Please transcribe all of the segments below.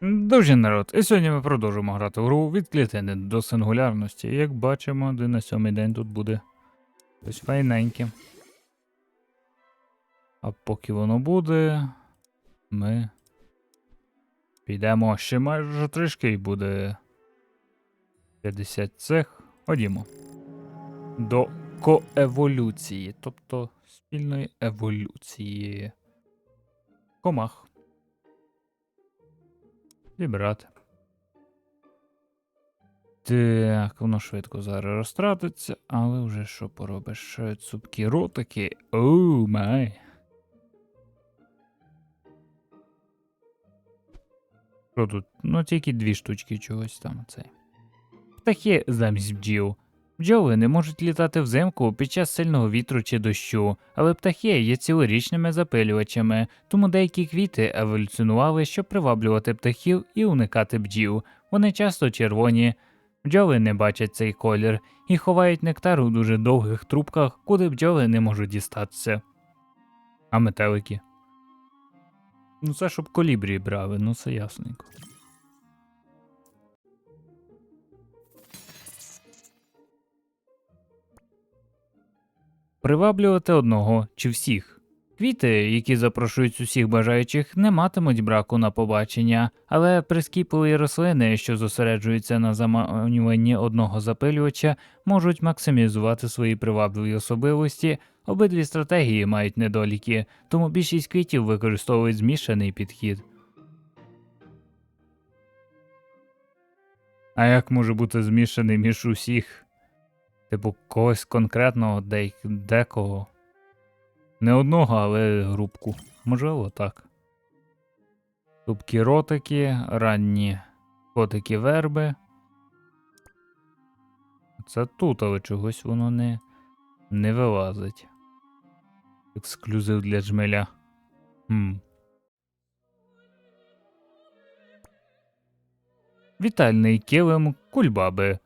Дуже народ, і сьогодні ми продовжимо грати в гру від клітини до сингулярності. Як бачимо, один на сьомий день тут буде ось файненьке. А поки воно буде, ми підемо ще майже трішки і буде 50 цех. Ходімо. До коеволюції, тобто спільної еволюції комах. Зібрати. Так, воно швидко зараз розтратиться, але вже що поробиш? Цупкі ротики. Оу май. Що тут? Ну тільки дві штучки чогось там це. Птахи замість бджіл. Бджоли не можуть літати взимку під час сильного вітру чи дощу, але птахи є цілорічними запилювачами, тому деякі квіти еволюціонували, щоб приваблювати птахів і уникати бджіл. Вони часто червоні. Бджоли не бачать цей колір і ховають нектар у дуже довгих трубках, куди бджоли не можуть дістатися. А метелики. Ну це щоб колібрі брали, ну це ясненько. Приваблювати одного чи всіх. Квіти, які запрошують усіх бажаючих, не матимуть браку на побачення, але прискіпливі рослини, що зосереджуються на заманюванні одного запилювача, можуть максимізувати свої привабливі особливості. Обидві стратегії мають недоліки, тому більшість квітів використовують змішаний підхід. А як може бути змішаний між усіх? Типу, когось конкретного де- декого. Не одного, але групку. Можливо, так. Тупкі ротики, ранні котики верби. Це тут, але чогось воно не, не вилазить. Ексклюзив для джмеля. Хм. Вітальний килим кульбаби.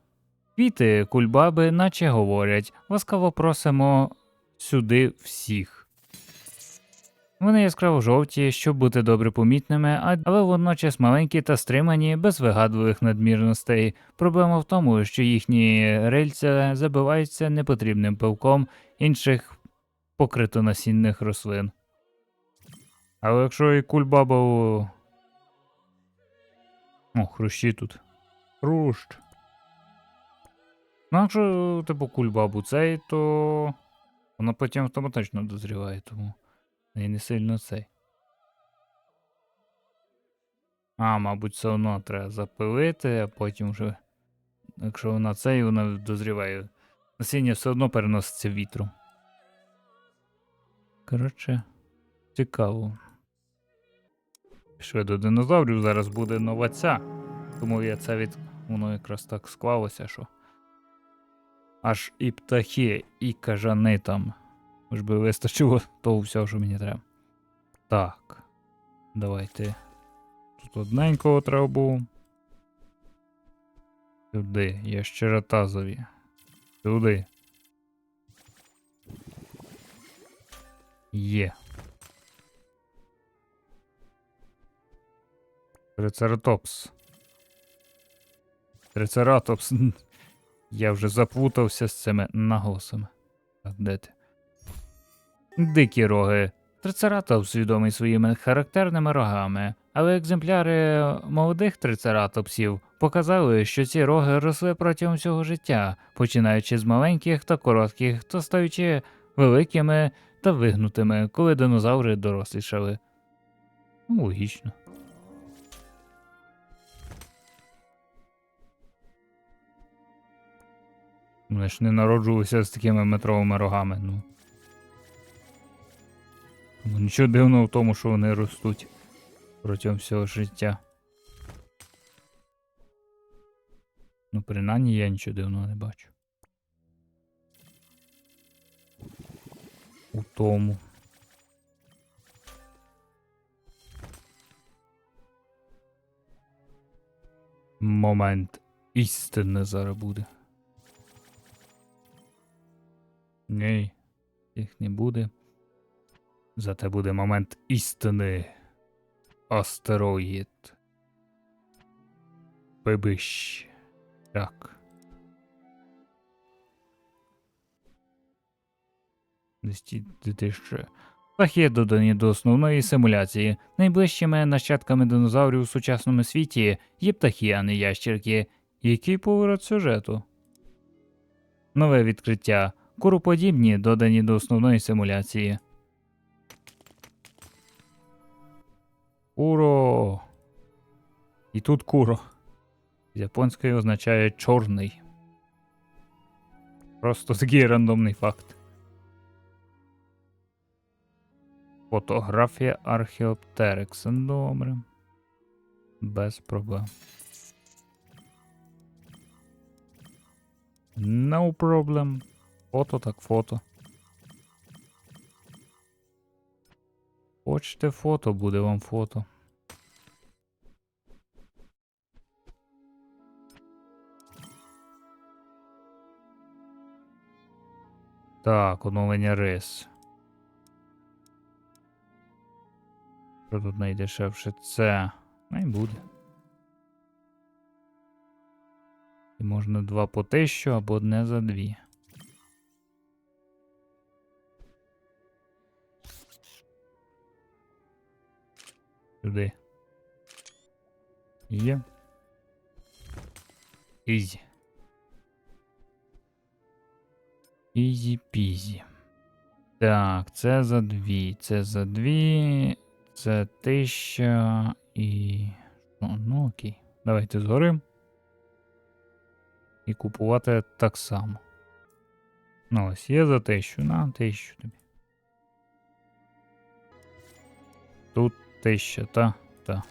Квіти кульбаби, наче говорять, ласкаво просимо сюди всіх. Вони яскраво жовті, щоб бути добре помітними, але водночас маленькі та стримані, без вигадливих надмірностей. Проблема в тому, що їхні рильця забиваються непотрібним пилком інших покритонасінних рослин. Але якщо і кульбаба. О, хрущі тут. Хрущ. Ну, якщо, типу, кульбабу цей, то воно потім автоматично дозріває, тому. І не сильно цей. А, мабуть, все одно треба запилити, а потім вже. Якщо вона цей, вона дозріває. Насіння все одно переноситься вітром. Коротше, цікаво. Пішли до динозаврів, зараз буде нова ця. Тому я це від. Воно якраз так склалося, що. Аж і птахи, і кажани там. Ж би вистачило того всього, що мені треба. Так. Давайте. Тут одненького треба було. Сюди. Ящератазові. Сюди. Є. Трицератопс. Трицератопс. Я вже заплутався з цими наголосами. Де ти? Дикі роги. Трицератопс відомий своїми характерними рогами, але екземпляри молодих трицератопсів показали, що ці роги росли протягом всього життя, починаючи з маленьких та коротких, та стаючи великими та вигнутими, коли динозаври дорослішали. Логічно. Вони ж не народжувалися з такими метровими рогами, ну. Нічого дивного в тому, що вони ростуть протягом всього життя. Ну, принаймні я нічого дивного не бачу. У тому. Момент істини зараз буде. Ні, їх не буде. Зате буде момент істини. Астероїд. Бибищ. Так. Ще. Птахи додані до основної симуляції. Найближчими нащадками динозаврів у сучасному світі є птахи, а не ящерки. Який поворот сюжету? Нове відкриття. Куроподібні додані до основної симуляції. Куро. І тут куро. З японської означає чорний. Просто такий рандомний факт. Фотографія Археоптерекса. Добре. Без проблем. No problem. Фото так фото. Хочете фото, буде вам фото. Так, оновлення рис. Що тут найдешевше? Це. Най буде. І можна два по тисячу або одне за дві. Сюди. Є. Ізі. Ізі пізі. Так, це за дві, це за дві, це тисяча і. Ну, ну окей. Давайте згорим. І купувати так само. Ну, ось є за тисячу, на тисячу тобі. Тут тисяча, та, та.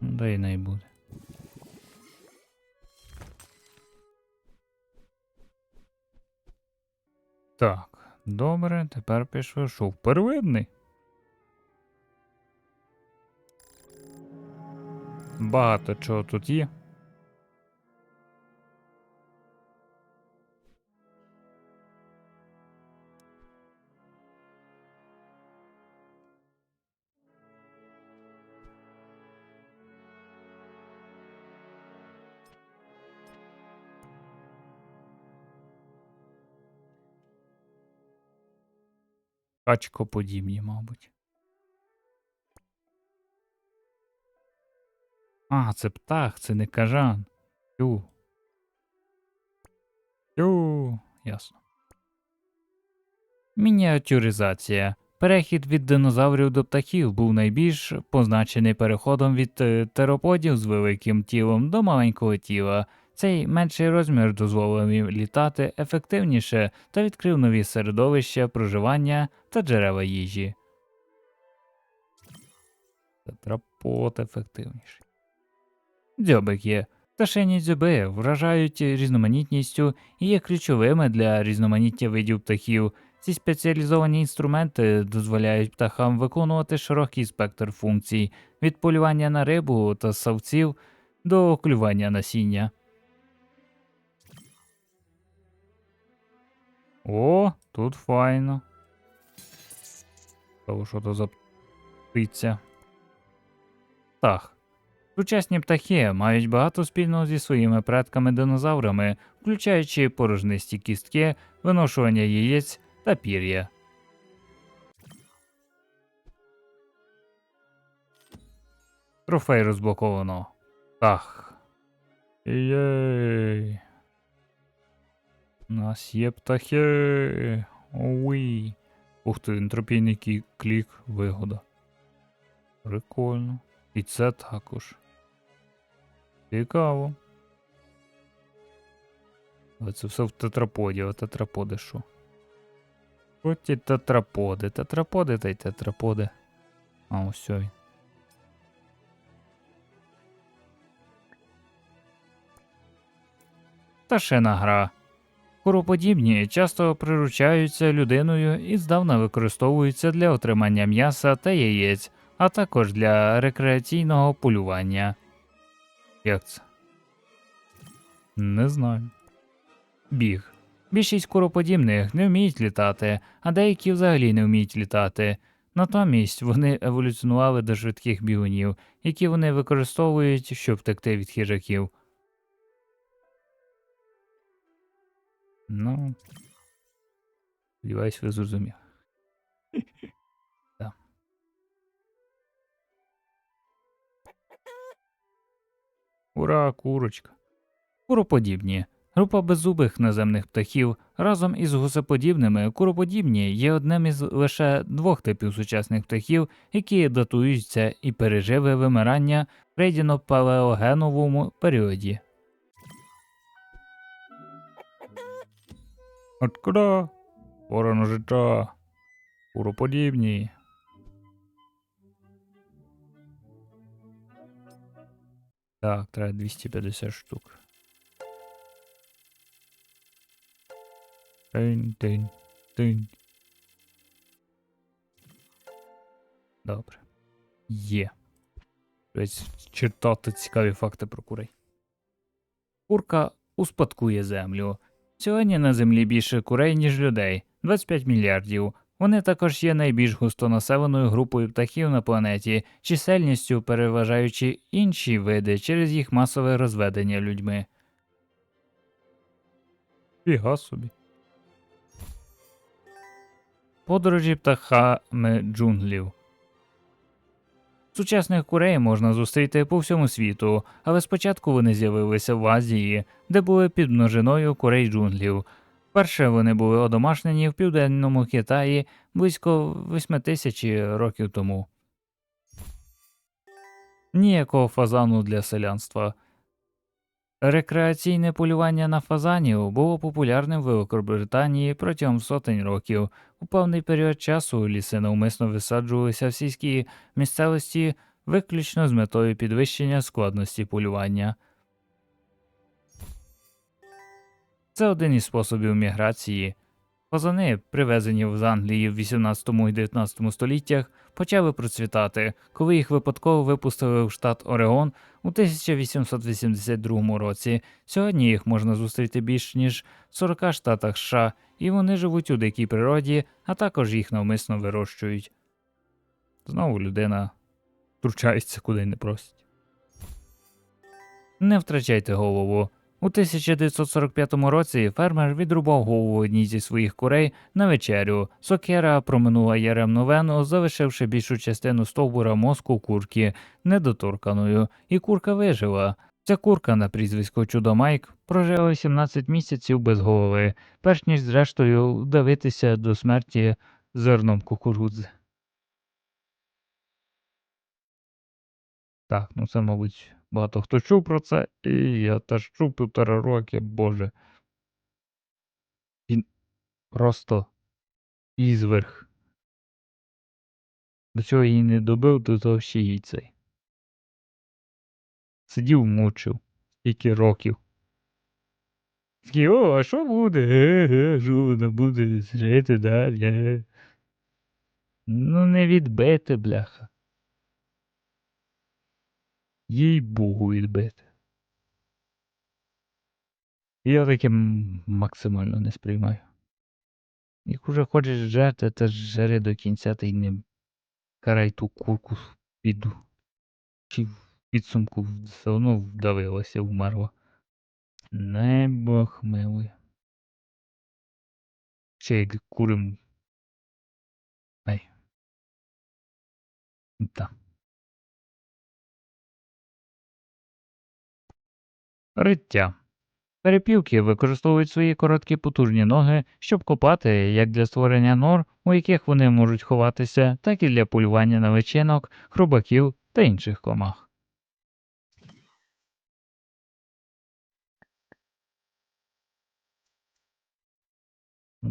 Ну, да і не буде. Так, добре, тепер пішов шов первинний. Багато чого тут є. Качкоподібні, мабуть. А, це птах, це не кажан. Тю. Тю. Ясно. Мініатюризація. Перехід від динозаврів до птахів був найбільш позначений переходом від е, тероподів з великим тілом до маленького тіла. Цей менший розмір дозволив їм літати ефективніше та відкрив нові середовища проживання та джерела їжі. Тетрапод ефективніший. Дзьобики. Пташині дзьоби вражають різноманітністю і є ключовими для різноманіття видів птахів. Ці спеціалізовані інструменти дозволяють птахам виконувати широкий спектр функцій від полювання на рибу та савців до клювання насіння. О, тут файно. Того, що то за птиця. Птах. Сучасні птахи мають багато спільного зі своїми предками-динозаврами, включаючи порожнисті кістки, виношування яєць та пір'я. Трофей розблоковано. Ах. Єй. Нас є птахи. Уй. Ух ти, ентропійний клік, вигода. Прикольно. І це також. Цікаво. Але це все в тетраподі, а тетраподи що? Що ті тетраподи? Тетраподи та й тетраподи. А, ось він. Пташина гра. Куроподібні часто приручаються людиною і здавна використовуються для отримання м'яса та яєць, а також для рекреаційного полювання. Як це? Не знаю. Біг. Більшість куроподібних не вміють літати, а деякі взагалі не вміють літати. Натомість вони еволюціонували до швидких бігунів, які вони використовують, щоб втекти від хижаків. Ну. Сподіваюсь, ви зрозуміли. Так. Ура, курочка. Куроподібні. Група беззубих наземних птахів разом із гусеподібними куроподібні є одним із лише двох типів сучасних птахів, які датуються і пережили вимирання в рейдіно-палеогеновому періоді. Откуда? Ворона життя. Куроподібні. Так, треба 250 штук. Тинь, тинь, тинь. Добре. Є. Ось читати цікаві факти про курей. Курка успадкує землю. Сьогодні на землі більше курей, ніж людей 25 мільярдів. Вони також є найбільш густонаселеною групою птахів на планеті, чисельністю переважаючи інші види через їх масове розведення людьми. Фіга собі. Подорожі птахами джунглів. Сучасних курей можна зустріти по всьому світу, але спочатку вони з'явилися в Азії, де були під множиною курей джунглів. Перше вони були одомашнені в південному Китаї близько 8 тисяч років тому. Ніякого фазану для селянства. Рекреаційне полювання на фазанів було популярним в Великобританії протягом сотень років. У певний період часу ліси навмисно висаджувалися в сільській місцевості виключно з метою підвищення складності полювання. Це один із способів міграції. Фазани, привезені з Англії в 18 і 19 століттях, почали процвітати, коли їх випадково випустили в штат Орегон у 1882 році. Сьогодні їх можна зустріти більш ніж в 40 штатах США, і вони живуть у дикій природі, а також їх навмисно вирощують. Знову людина втручається куди не просить. Не втрачайте голову. У 1945 році фермер відрубав голову одній зі своїх курей на вечерю. Сокера проминула яремну вену, залишивши більшу частину стовбура мозку курки недоторканою, і курка вижила. Ця курка на прізвисько Чудо Майк прожила 17 місяців без голови, перш ніж зрештою вдавитися до смерті зерном кукурудзи. Так, ну це, мабуть, багато хто чув про це, і я теж чув півтора роки, боже. Він просто ізверг. До цього її не добив, до того ще їй цей. Сидів, мучив. Скільки років. Такий, о, а що буде? Е, е, буде жити далі? Ну, не відбити, бляха. Їй Богу відбити. Я таке максимально не сприймаю. Як уже хочеш жерти, то жери до кінця та й не карай ту курку піду. Чи в підсумку все одно вдавилася, вмерла. Не Бог милує. Ще як курим. Ай. Так. Риття. Перепілки використовують свої короткі потужні ноги, щоб копати як для створення нор, у яких вони можуть ховатися, так і для полювання на личинок, хробаків та інших комах.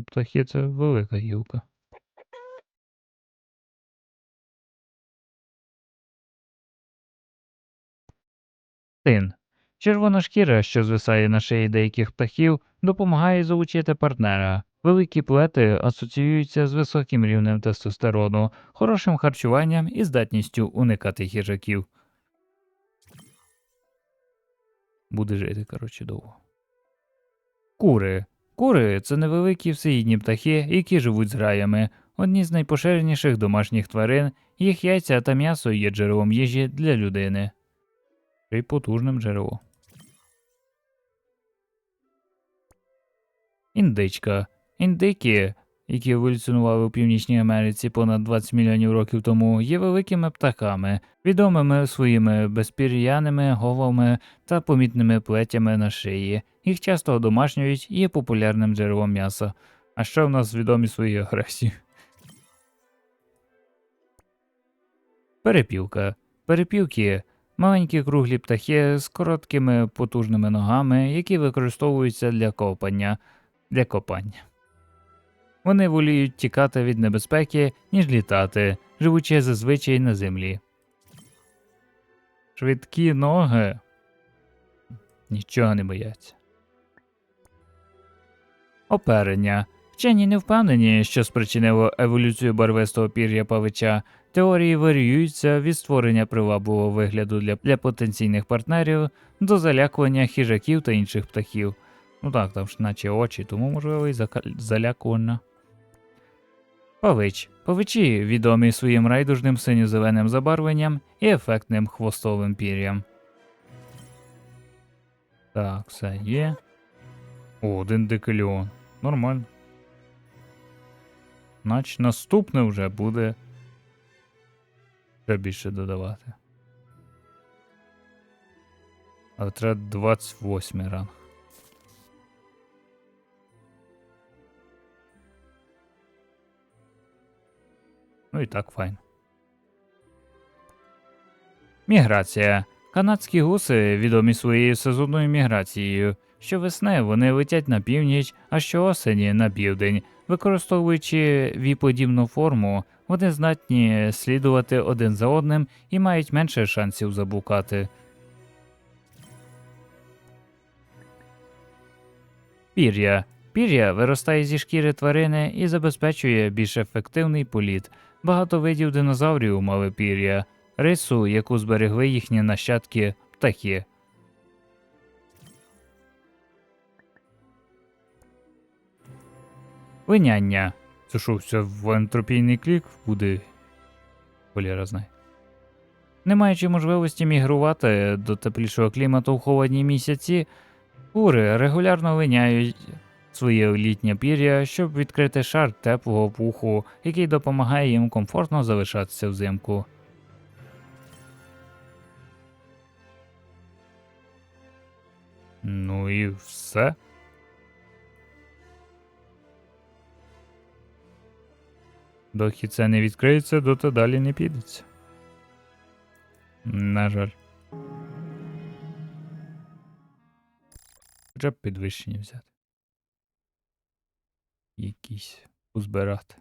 Птахи це велика гілка. Тин. Червона шкіра, що звисає на шиї деяких птахів, допомагає залучити партнера. Великі плети асоціюються з високим рівнем тестостерону, хорошим харчуванням і здатністю уникати хижаків. Буде жити, коротше, довго. Кури. Кури це невеликі всеїдні птахи, які живуть з граями. одні з найпоширеніших домашніх тварин, їх яйця та м'ясо є джерелом їжі для людини. Ще й потужним джерелом. Індичка. Індики, які еволюціонували у Північній Америці понад 20 мільйонів років тому, є великими птахами, відомими своїми безпір'яними головами та помітними плетями на шиї. Їх часто одомашнюють і є популярним джерелом м'яса. А ще в нас відомі свої агресії. Перепілка. Перепілки маленькі круглі птахи з короткими потужними ногами, які використовуються для копання. Для копання. Вони воліють тікати від небезпеки, ніж літати, живучи зазвичай на землі. Швидкі ноги нічого не бояться. Оперення. Вчені не впевнені, що спричинило еволюцію барвистого пір'я павича. Теорії варіюються від створення привабливого вигляду для, для потенційних партнерів до залякування хижаків та інших птахів. Ну так, там ж наче очі, тому можливо і залякувана. Павич. Павичі відомі своїм райдужним синьо-зеленим забарвленням і ефектним хвостовим пір'ям. Так, все є. О, один декаліон. Нормально. Значить, наступне вже буде. Ще більше додавати. Але треба 28 ранг. Ну і так файн. Міграція. Канадські гуси відомі своєю сезонною міграцією. Щовесни вони летять на північ, а щоосені на південь. Використовуючи віподібну форму, вони здатні слідувати один за одним і мають менше шансів заблукати. Пір'я. Пір'я виростає зі шкіри тварини і забезпечує більш ефективний політ. Багато видів динозаврів мали пір'я, рису, яку зберегли їхні нащадки птахи. Линяння. Це що, все в ентропійний клік буде. Холєра знає. Не маючи можливості мігрувати до теплішого клімату в холодні місяці, кури регулярно линяють своє літнє пір'я, щоб відкрити шар теплого пуху, який допомагає їм комфортно залишатися взимку. Ну і все. Доки це не відкриється, доти далі не підеться. На жаль. Хоча б підвищення взяти. Якісь позбирати.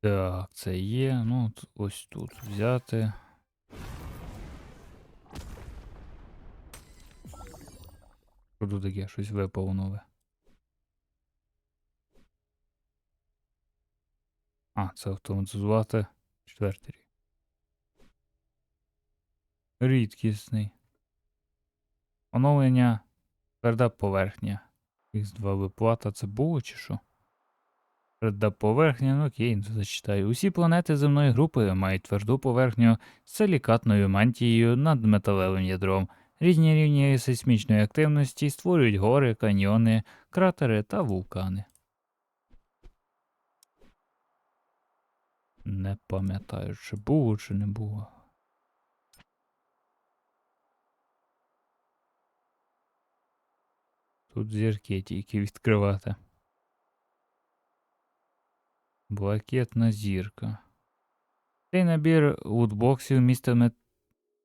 Так, це є. Ну, ось тут взяти. Що тут таке? Щось випало нове. А, це автоматизувати четвертий рік. Рідкісний. Оновлення. Тверда поверхня. Х2 виплата це було чи що? Тверда поверхня, ну окей, ну, зачитаю. Усі планети земної групи мають тверду поверхню з силікатною мантією над металевим ядром. Різні рівні сейсмічної активності створюють гори, каньйони, кратери та вулкани. Не пам'ятаю, чи було, чи не було. Тут зірки тільки відкривати. Блакитна зірка. Цей набір лутбоксів містиме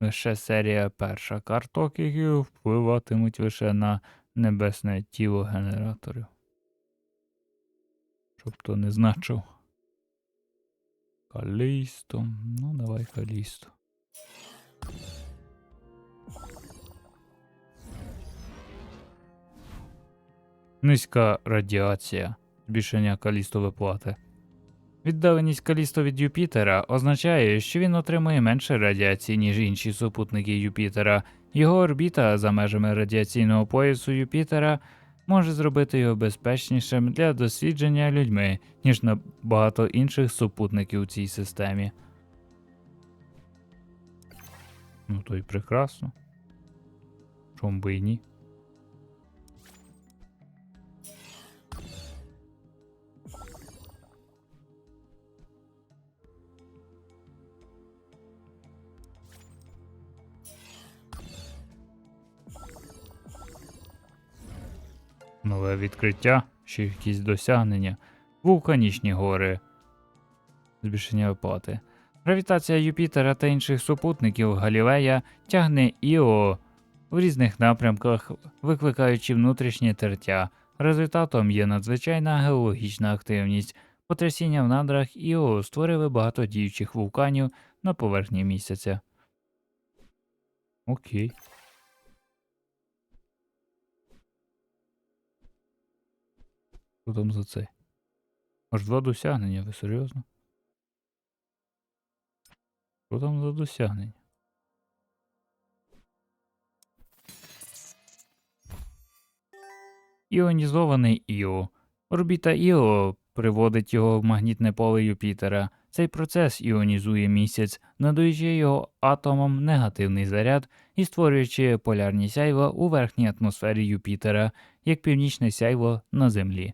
лише серія перша карток, які впливатимуть лише на небесне тіло генераторів. Щоб то не значив. Калісто. Ну, давай Калісто. Низька радіація. Збільшення калісто виплати. Віддаленість Калісто від Юпітера означає, що він отримує менше радіації, ніж інші супутники Юпітера. Його орбіта за межами радіаційного поясу Юпітера може зробити його безпечнішим для дослідження людьми, ніж на багато інших супутників у цій системі. Ну то й прекрасно. Чому би і ні? Нове відкриття, ще якісь досягнення. Вулканічні гори. Збільшення оплати. Гравітація Юпітера та інших супутників Галілея тягне Іо в різних напрямках, викликаючи внутрішнє тертя. Результатом є надзвичайна геологічна активність. Потрясіння в надрах Іо створили багато діючих вулканів на поверхні місяця. Окей. Що там за це? Аж два досягнення, ви серйозно? Що там за досягнення? Іонізований Іо. Орбіта Іо приводить його в магнітне поле Юпітера. Цей процес іонізує місяць, надаючи його атомам негативний заряд і створюючи полярні сяйва у верхній атмосфері Юпітера, як північне сяйво на Землі.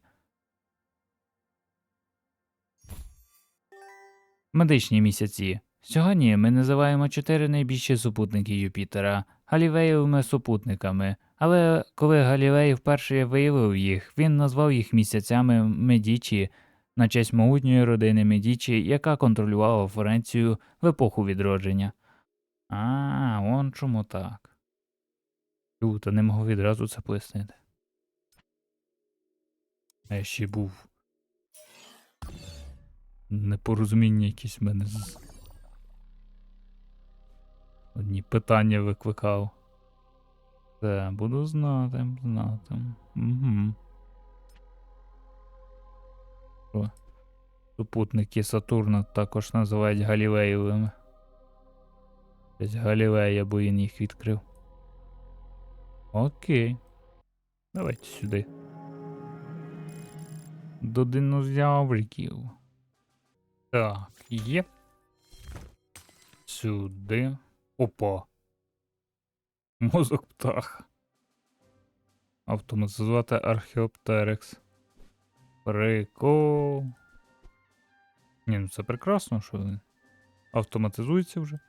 Медичні місяці. Сьогодні ми називаємо чотири найбільші супутники Юпітера Галілеєвими супутниками. Але коли Галілей вперше виявив їх, він назвав їх місяцями Медічі на честь могутньої родини Медічі, яка контролювала Флоренцію в епоху відродження. А, он чому так. Та не можу відразу це пояснити. Я ще був. Непорозуміння якісь в мене з. Одні питання викликав. Це буду знати, знати. Угу. Супутники Сатурна також називають Галілеєвими. Десь Галілея, бо він їх відкрив. Окей. Давайте сюди. До динозавриків. Так, є. Сюди. Опа. Мозок птаха. Автоматизувати археоптерекс. Прикол. Ні, ну це прекрасно, що він автоматизується вже.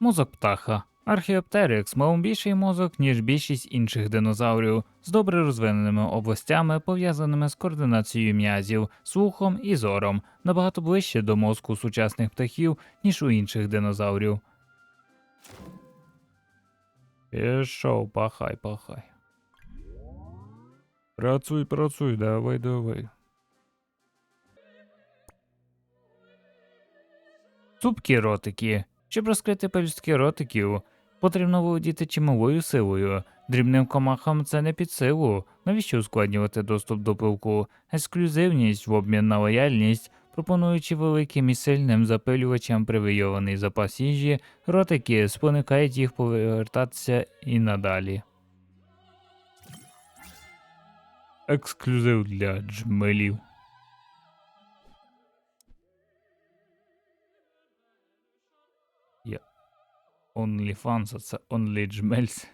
Мозок птаха. Археоптерикс мав більший мозок, ніж більшість інших динозаврів, з добре розвиненими областями, пов'язаними з координацією м'язів, слухом і зором, набагато ближче до мозку сучасних птахів, ніж у інших динозаврів. Пішов, пахай, пахай. Працюй, працюй, давай, давай. Цупкі ротики. Щоб розкрити пелюстки ротиків, потрібно володіти чималою силою. Дрібним комахам це не під силу. Навіщо ускладнювати доступ до пилку? Ексклюзивність в обмін на лояльність, пропонуючи великим і сильним запилювачам привийований запас їжі, ротики спонукають їх повертатися і надалі. Ексклюзив для джмелів. OnlyFans, а це OnlyJmels.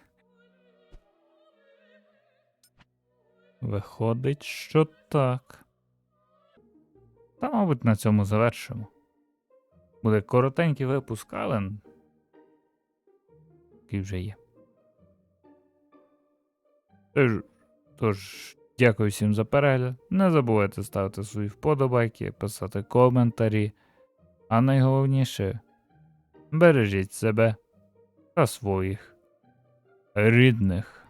Виходить, що так. Та, мабуть, на цьому завершимо. Буде коротенький випуск, але. Який вже є. Тож, тож, дякую всім за перегляд. Не забувайте ставити свої вподобайки, писати коментарі. А найголовніше бережіть себе та своїх рідних.